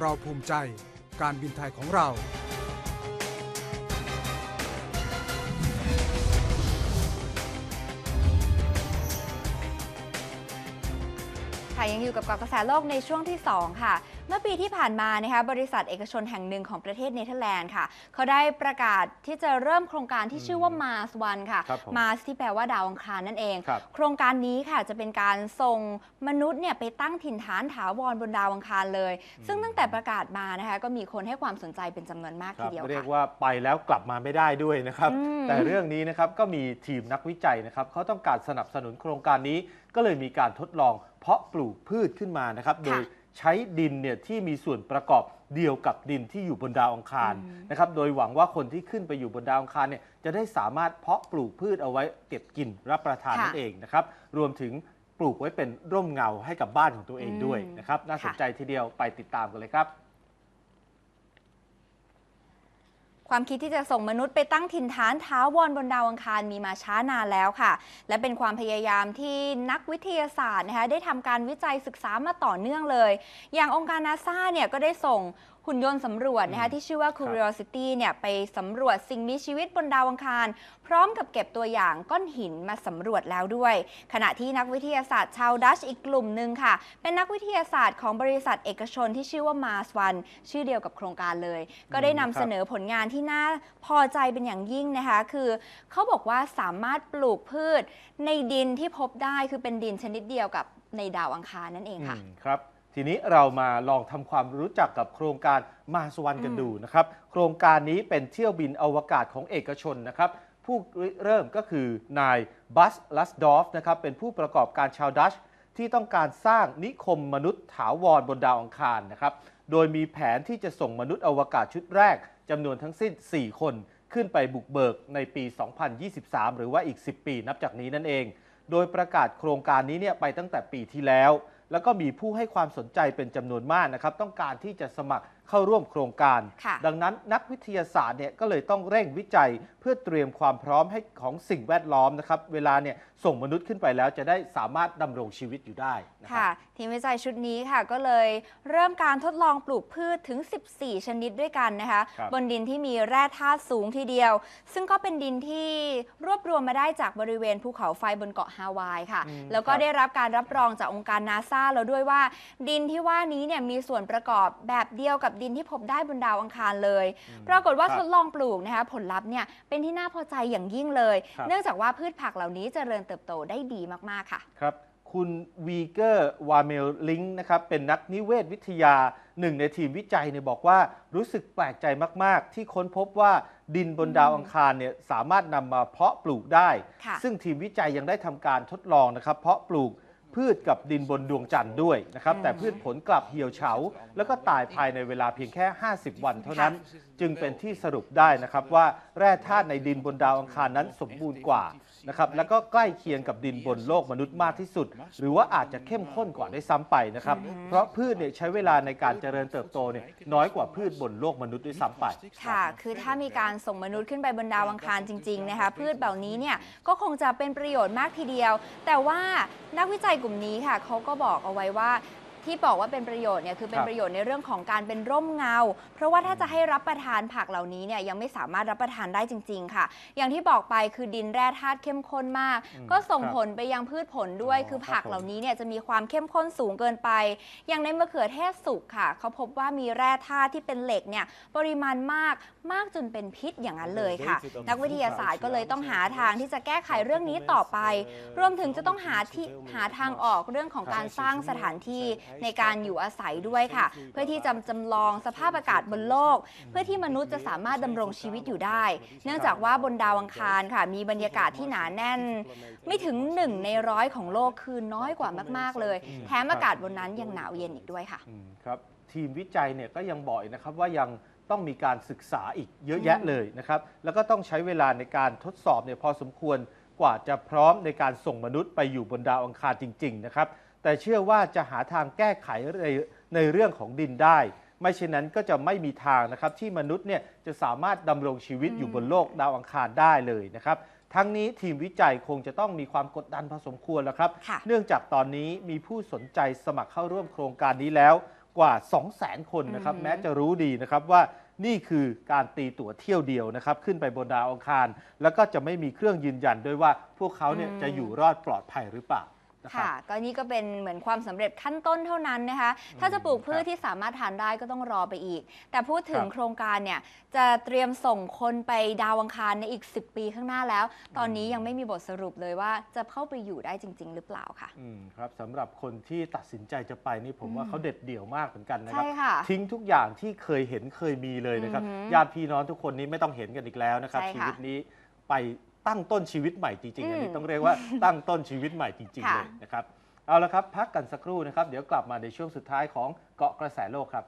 เราภูมิใจ การบินไทยของเรา ค่ะยังอยู่กับเกาะกระแสโลกในช่วงที่ 2 ค่ะ เมื่อปีที่ผ่านมานะคะบริษัทเอกชนแห่งหนึ่งของประเทศเนเธอร์แลนด์ค่ะ เขาได้ประกาศที่จะเริ่มโครงการที่ชื่อว่า Mars One ค่ะครับผม Mars ที่แปลว่าดาวอังคารนั่นเองครับโครงการนี้ค่ะจะเป็นการส่งมนุษย์เนี่ยไปตั้งถิ่นฐานถาวรบนดาวอังคารเลย ซึ่งตั้งแต่ประกาศมานะคะก็มีคนให้ความสนใจเป็นจำนวนมากคทีรับเดียวเรียกค่ะว่าไปแล้วกลับมาไม่ได้ด้วยนะครับอืมแต่เรื่องนี้นะครับก็มีทีมนักวิจัยนะครับเขาต้องการสนับสนุนโครงการนี้ก็เลยมีการทดลอง เพาะปลูกพืชขึ้นมานะครับ โดยใช้ดินเนี่ยที่มีส่วนประกอบเดียวกับดินที่อยู่บนดาวอังคารนะครับ โดยหวังว่าคนที่ขึ้นไปอยู่บนดาวอังคารเนี่ยจะได้สามารถเพาะปลูกพืชเอาไว้เก็บกินรับประทานค่ะนั่นเองนะครับ รวมถึงปลูกไว้เป็นร่มเงาให้กับบ้านของตัวเองด้วยอืมนะครับ น่าสนค่ะใจทีเดียวไปติดตามกันเลยครับ ความคิดที่จะส่งมนุษย์ไปตั้งถิ่นฐานท้าวรบนดาวอังคารมีมาช้านานแล้วค่ะ และเป็นความพยายามที่นักวิทยาศาสตร์นะคะได้ทำการวิจัยศึกษามาต่อเนื่องเลย อย่างองค์การนาซาเนี่ยก็ได้ส่งหุ่นยนต์สำรวจนะคะที่ชื่อว่า Curiosity เนี่ยไปสำรวจสิ่งมีชีวิตบนดาวอังคาร พร้อมกับเก็บตัวอย่างก้อนหินมาสำรวจแล้วด้วย ขณะที่นักวิทยาศาสตร์ชาวดัชอีกกลุ่มหนึ่งค่ะ เป็นนักวิทยาศาสตร์ของบริษัทเอกชนที่ชื่อว่า Mars One ชื่อเดียวกับโครงการเลย ก็ได้นำเสนอผลงานที่น่าพอใจเป็นอย่างยิ่งนะคะ คือเขาบอกว่าสามารถปลูกพืชในดินที่พบได้คือเป็นดินชนิดเดียวกับในดาวอังคารนั่นเองค่ะอืมครับ ทีนี้เรามาลองทำความรู้จักกับโครงการมาสวรรค์กันดูนะครับ โครงการนี้เป็นเที่ยวบินอวกาศของเอกชนนะครับ ผู้เริ่มก็คือนายบัสลัสดอฟนะครับเป็นผู้ประกอบการชาวดัชที่ต้องการสร้างนิคมมนุษย์ถาวรบนดาวอังคารนะครับ โดยมีแผนที่จะส่งมนุษย์อวกาศชุดแรกจำนวนทั้งสิ้น 4 คนขึ้นไปบุกเบิกในปี 2023 หรือว่าอีก 10 ปีนับจากนี้นั่นเอง โดยประกาศโครงการนี้เนี่ยไปตั้งแต่ปีที่แล้ว แล้วก็มีผู้ให้ความสนใจเป็นจำนวนมากนะครับ ต้องการที่จะสมัคร เข้าร่วมโครงการค่ะดังนั้นนักวิทยาศาสตร์เนี่ยก็เลยต้องเร่งวิจัยเพื่อเตรียมความพร้อมให้ของสิ่งแวดล้อมนะครับเวลาเนี่ยส่งมนุษย์ขึ้นไปแล้วจะได้สามารถดำรงชีวิตอยู่ได้นะครัค่ะบทีมวิจัยชุดนี้ค่ะก็เลยเริ่มการทดลองปลูกพืชถึง 14 ชนิดด้วยกันนะคะครับบนดินที่มีแร่ธาตุสูงทีเดียว ซึ่งก็เป็นดินที่รวบรวมมาได้จากบริเวณภูเขาไฟบนเกาะฮาวายค่ะอืมแล้วก็ครับได้รับการรับรองจากองค์การนาซาแล้วด้วยว่า ดินที่ว่านี้เนี่ยมีส่วนประกอบแบบเดียวกับดินที่พบได้บนดาวอังคารเลย ปรากฏว่าครับทดลองปลูกนะคะผลลัพธ์เนี่ยเป็นที่น่าพอใจอย่างยิ่งเลยครับเนื่องจากว่าพืชผักเหล่านี้เจริญเติบโตได้ดีมากๆค่ะครับคุณวีเกอร์วาเมลลิงนะครับเป็นนักนิเวศวิทยาหนึ่งในทีมวิจัยเนี่ยบอกว่ารู้สึกแปลกใจมาก ๆ ที่ค้นพบว่าดินบนดาวอังคารเนี่ยสามารถนำมาเพาะปลูกได้ค่ะซึ่งทีมวิจัยยังได้ทำการทดลองนะครับ เพาะปลูก พืชกับดินบนดวงจันทร์ด้วยนะครับอืมแต่พืชผลกลับเหี่ยวเฉา แล้วก็ตายภายในเวลาเพียงแค่ 50 วันเท่านั้น จึงเป็นที่สรุปได้นะครับว่าแร่ธาตุในดินบนดาวอังคารนั้นสมบูรณ์กว่านะครับแล้วก็ใกล้เคียงกับดินบนโลกมนุษย์มากที่สุด หรือว่าอาจจะเข้มข้นกว่าได้วยซ้ำไปนะครับ เพราะพืชเนี่ยใช้เวลาในการเจริญเติบโตเนี่ยน้อยกว่าพืชบนโลกมนุษย์ด้วยซ้ำไปค่ะ คือถ้ามีการส่งมนุษย์ขึ้นไปบนดาวอังคารจริงๆนะคะพืชเหล่านี้เนี่ยก็คงจะเป็นประโยชน์มากทีเดียว แต่ว่านักวิจัยกลุ่มนี้ค่ะเขาก็บอกเอาไว้ว่า ที่บอกว่าเป็นประโยชน์เนี่ยคือเป็นครับ ประโยชน์ในเรื่องของการเป็นร่มเงา เพราะว่าถ้าจะให้รับประทานผักเหล่านี้เนี่ยยังไม่สามารถรับประทานได้จริง ๆ ค่ะ อย่างที่บอกไปคือดินแร่ธาตุเข้มข้นมาก อืมก็ส่งครับผลไปยังพืชผลด้วยอ๋อคือผักครับผม เหล่านี้เนี่ยจะมีความเข้มข้นสูงเกินไป อย่างในมะเขือเทศสุกค่ะ เขาพบว่ามีแร่ธาตุที่เป็นเหล็กเนี่ยปริมาณมากมากจนเป็นพิษอย่างนั้นเลยค่ะ นักวิทยาศาสตร์ก็เลยต้องหาทางที่จะแก้ไขเรื่องนี้ต่อไป รวมถึงจะต้องหาที่หาทางออกเรื่องของการสร้างสถานที่ในการอยู่อาศัยด้วยค่ะ เพื่อที่จะจำลองสภาพอากาศบนโลก เพื่อที่มนุษย์จะสามารถดำรงชีวิตอยู่ได้ เนื่องจากว่าบนดาวอังคารค่ะ มีบรรยากาศที่หนาแน่น ไม่ถึงหนึ่งในร้อยของโลกคือน้อยกว่ามากๆเลยอืมแถมอากาศบนนั้นยังหนาวเย็นอีกด้วยค่ะอืมครับทีมวิจัยเนี่ยก็ยังบอกอีกนะครับว่ายังต้องมีการศึกษาอีกเยอะแยะเลยนะครับ แล้วก็ต้องใช้เวลาในการทดสอบเนี่ยพอสมควรกว่าจะพร้อมในการส่งมนุษย์ไปอยู่บนดาวอังคารจริง ๆ นะครับ แต่เชื่อว่าจะหาทางแก้ไขในในเรื่องของดินได้ ไม่เช่นนั้นก็จะไม่มีทางนะครับที่มนุษย์เนี่ยจะสามารถดำรงชีวิตอยู่บนโลกดาวอังคารได้เลยนะครับทั้งนี้ทีมวิจัยคงจะต้องมีความกดดันพอสมควรแล้วครับค่ะเนื่องจากตอนนี้มีผู้สนใจสมัครเข้าร่วมโครงการนี้แล้วกว่า 2 0 0 0 0 0 คนนะครับอือหือแม้จะรู้ดีนะครับว่านี่คือการตีตั๋วเที่ยวเดียวนะครับ ขึ้นไปบนดาวอังคาร แล้วก็จะไม่มีเครื่องยืนยันด้วยว่าพวกเขาเนี่ยจะอยู่รอดปลอดภัยหรือเปล่า นะครับ ค่ะก็นี่ก็เป็นเหมือนความสำเร็จขั้นต้นเท่านั้นนะคะ ถ้าจะปลูกพืชที่สามารถทานได้ก็ต้องรอไปอีก แต่พูดถึงครับ โครงการเนี่ยจะเตรียมส่งคนไปดาวอังคารในอีก 10 ปีข้างหน้าแล้ว ตอนนี้ยังไม่มีบทสรุปเลยว่าจะเข้าไปอยู่ได้จริง ๆ หรือเปล่าค่ะ อืมครับสำหรับคนที่ตัดสินใจจะไปนี่ผมว่าอืมเขาเด็ดเดี่ยวมากเหมือนกันนะครับใช่ค่ะ ทิ้งทุกอย่างที่เคยเห็นเคยมีเลยนะครับอือหือญาติพี่น้องทุกคนนี้ไม่ต้องเห็นกันอีกแล้วนะครับ ใช่ชีค่ะวิตนี้ไป ตั้งต้นชีวิตใหม่จริงๆ อันนี้อืมต้องเรียกว่าตั้งต้นชีวิตใหม่จริงๆค่ะเลยนะครับ เอาละครับ พักกันสักครู่นะครับ เดี๋ยวกลับมาในช่วงสุดท้ายของเกาะกระแสโลกครับ